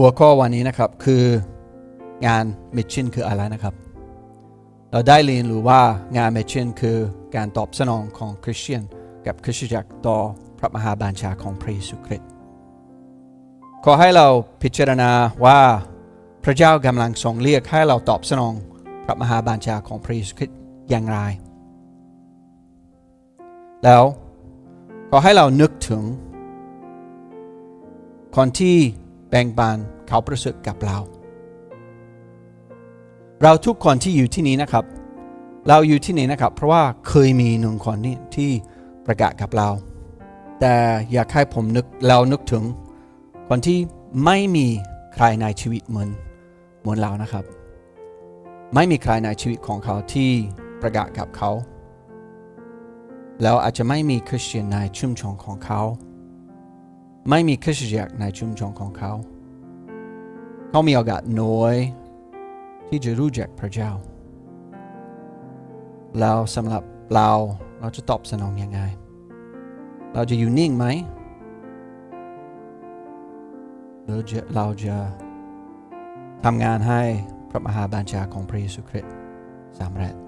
หัวข้อวันนี้นะครับคืองานมิชชั่นคืออะไรนะครับ เราได้เรียนรู้ว่างานมิชชั่นคือการตอบสนองของคริสเตียน กับคริสตจักรต่อพระมหาบัญชาของพระเยซูคริสต์ขอให้เราพิจารณาว่าพระเจ้ากำลังทรงเรียกให้เราตอบสนองพระมหาบัญชาของพระเยซูคริสต์อย่างไร แล้วขอให้เรานึกถึงคนที่แบ่งปัน เขาประสบกับเรา เราทุกคนที่อยู่ที่นี้นะครับ เราอยู่ที่นี่นะครับ เพราะว่าเคยมีหนึ่งคนนี่ที่ประกาศกับเรา แต่อยากให้ผมนึกเรานึกถึงคนที่ไม่มีใครในชีวิตเหมือนเหมือนเรานะครับ ไม่มีใครในชีวิตของเขาที่ประกาศกับเขา แล้วอาจจะไม่มีคริสเตียนในชุมชนของเขา ไม่มีคริสตจักรในชุมชนของเขา เขามีโอกาสน้อยที่จะรู้จักพระเจ้าเราสำหรับเราเราจะตอบสนองยังไง เราจะอยู่นิ่งไหมหรือจะเราจะทำงานให้พระมหาบัญชาของพระเยซูคริสต์สำเร็จ